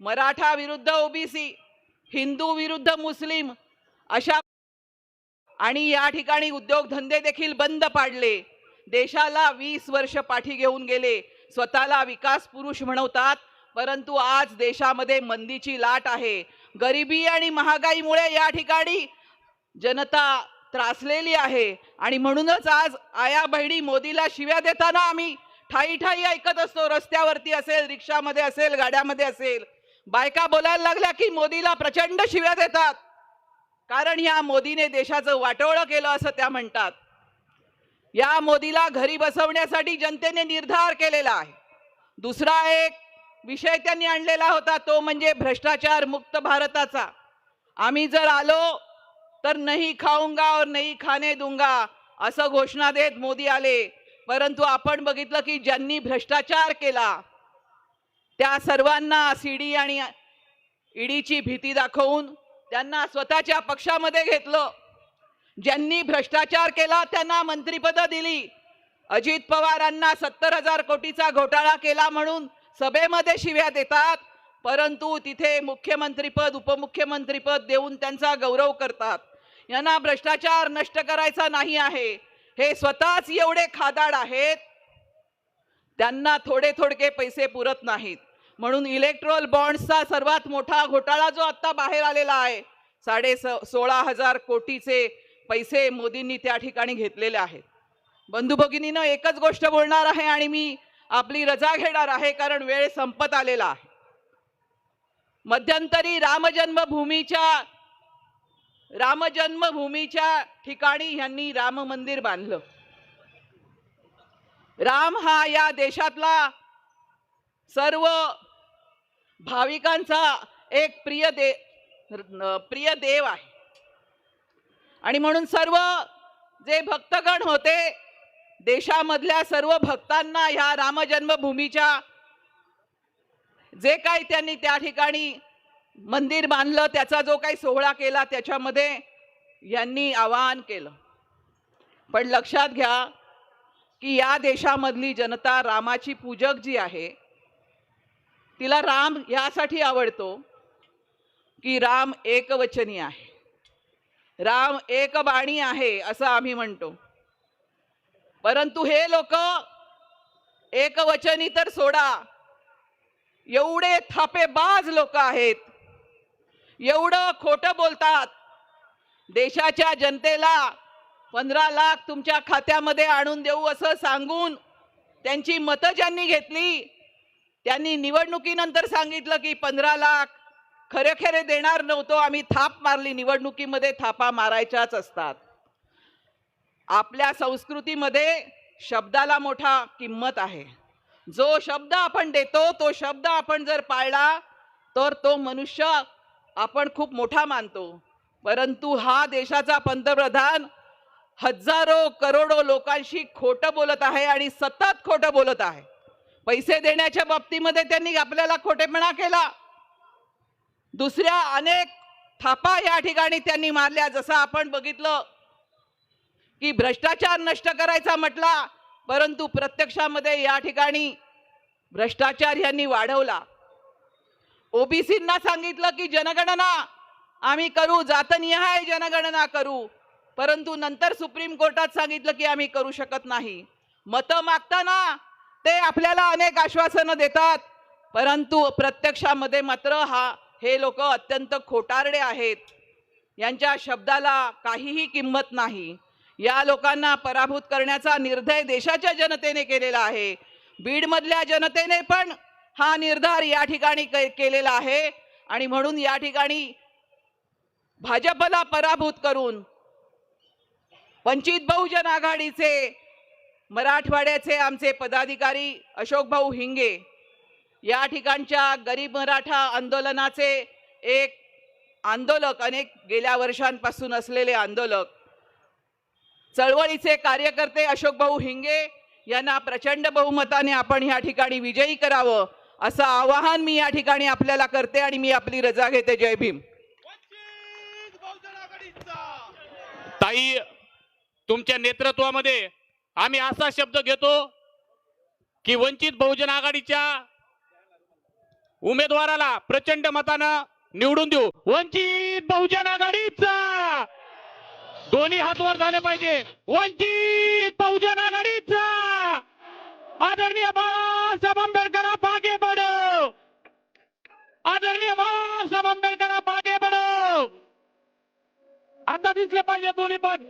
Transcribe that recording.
मराठा विरुद्ध ओबीसी हिंदू विरुद्ध मुस्लिम अशा आणि या ठिकाणी उद्योगधंदे देखील बंद पाडले. देशाला वीस वर्ष पाठी घेऊन गेले. स्वतःला विकास पुरुष म्हणवतात परंतु आज देशामध्ये मंदीची लाट आहे. गरिबी आणि महागाईमुळे या ठिकाणी जनता त्रासलेली आहे. आणि म्हणूनच आज आया बहिणी मोदीला शिव्या देताना आम्ही ठाई ठाई ऐकत असतो. रस्त्यावरती असेल रिक्षामध्ये असेल गाड्यामध्ये असेल. बायका बोलायला लागल्या की मोदीला प्रचंड शिव्या देतात. कारण या मोदीने देशाचं वाटोळं केलं असं त्या म्हणतात. या मोदीला घरी बसवण्यासाठी जनतेने निर्धार केलेला आहे. दुसरा एक विषय त्यांनी आणलेला होता तो म्हणजे भ्रष्टाचार मुक्त भारताचा. आम्ही जर आलो तर नाही खाऊंगा और नाही खाणे दूंगा असं घोषणा देत मोदी आले. परंतु आपण बघितलं की ज्यांनी भ्रष्टाचार केला त्या सर्वांना सीडी आणि ईडीची भीती दाखवून त्यांना स्वतःच्या पक्षामध्ये घेतलं. ज्यांनी भ्रष्टाचार केला त्यांना मंत्रिपदं दिली. अजित पवारांना सत्तर हजार कोटीचा घोटाळा केला म्हणून सभेमध्ये शिव्या देतात परंतु तिथे मुख्यमंत्रीपद उपमुख्यमंत्रीपद देऊन त्यांचा गौरव करतात. यांना भ्रष्टाचार नष्ट करायचा नाही आहे. हे स्वतःच एवढे खादाड आहेत त्यांना थोडे थोडके पैसे पुरत नाहीत. म्हणून इलेक्ट्रोल बॉन्ड्सचा सर्वात मोठा घोटाळा जो आता बाहेर आलेला आहे साडे स सोळा हजार कोटीचे पैसे मोदींनी त्या ठिकाणी घेतलेले आहेत. बंधू भगिनीनं एकच गोष्ट बोलणार आहे आणि मी आपली रजा घेणार आहे कारण वेळ संपत आलेला आहे. मध्यंतरी रामजन्मभूमीच्या रामजन्मभूमीच्या ठिकाणी ह्यांनी राम मंदिर बांधलं. राम हा या देशातला सर्व भाविकांचा एक प्रिय दे प्रिय देव आहे. आणि म्हणून सर्व जे भक्तगण होते देशामधल्या सर्व भक्तांना ह्या रामजन्मभूमीच्या जे काही त्यांनी त्या ठिकाणी मंदिर बांधलं त्याचा जो काही सोहळा केला त्याच्यामध्ये यांनी आवाहन केलं. पण लक्षात घ्या की या देशामधली जनता रामाची पूजक जी आहे तिला राम यासाठी आवडतो की राम एकवचनी आहे. राम एक बाणी आहे असं आम्ही म्हणतो. परंतु हे लोक एकवचनी तर सोडा. एवढे थापेबाज लोक आहेत. एवढं खोटं बोलतात. देशाच्या जनतेला पंधरा लाख तुमच्या खात्यामध्ये आणून देऊ असं सांगून त्यांची मतं ज्यांनी घेतली त्यांनी निवडणुकीनंतर सांगितलं की पंधरा लाख खरे खरे देणार नव्हतो आम्ही थाप मारली निवडणुकीमध्ये थापा मारायच्याच असतात. आपल्या संस्कृतीमध्ये शब्दाला मोठा किंमत आहे. जो शब्द आपण देतो तो शब्द आपण जर पाळला तर तो मनुष्य आपण खूप मोठा मानतो. परंतु हा देशाचा पंतप्रधान हजारो करोडो लोकांशी खोटं बोलत आहे आणि सतत खोटं बोलत आहे. पैसे देण्याच्या बाबतीमध्ये त्यांनी आपल्याला खोटेपणा केला. दुसऱ्या अनेक थापा या ठिकाणी त्यांनी मारल्या. जसं आपण बघितलं की भ्रष्टाचार नष्ट करायचा म्हटला परंतु प्रत्यक्षामध्ये या ठिकाणी भ्रष्टाचार यांनी वाढवला. ओबीसींना सांगितलं की जनगणना आम्ही करू जातनिहाय जनगणना करू. परंतु नंतर सुप्रीम कोर्टात सांगितलं की आम्ही करू शकत नाही. मतं मागताना ते आपल्याला अनेक आश्वासनं देतात. परंतु प्रत्यक्षामध्ये मात्र हा हे लोक अत्यंत खोटारडे आहेत. यांच्या शब्दाला काहीही किंमत नाही. या लोकांना पराभूत करण्याचा निर्णय देशाच्या जनतेने केलेला आहे. बीडमधल्या जनतेने पण हा निर्धार या ठिकाणी के- केलेला आहे. आणि म्हणून या ठिकाणी भाजपला पराभूत करून वंचित बहुजन आघाडीचे मराठवाड्याचे आमचे पदाधिकारी अशोक भाऊ हिंगे या ठिकाणच्या गरीब मराठा आंदोलनाचे एक आंदोलक अनेक गेल्या वर्षांपासून असलेले आंदोलक चळवळीचे कार्यकर्ते अशोक भाऊ हिंगे यांना प्रचंड बहुमताने आपण या ठिकाणी विजयी करावं असं आवाहन मी या ठिकाणी आपल्याला करते आणि मी आपली रजा घेते. जय भीम. ताई तुमच्या नेतृत्वामध्ये आम्ही असा शब्द घेतो की वंचित बहुजन आघाडीच्या उमेदवाराला प्रचंड मतानं निवडून देऊ. वंचित बहुजन आघाडीचा. दोन्ही हात वर झाले पाहिजे. वंचित बहुजन आघाडीचा. आदरणीय बाळासाहेब आंबेडकर आगे बढ़ो आदरणीय बाळासाहेब आंबेडकर आता दिसले पाहिजे दोन्ही पण.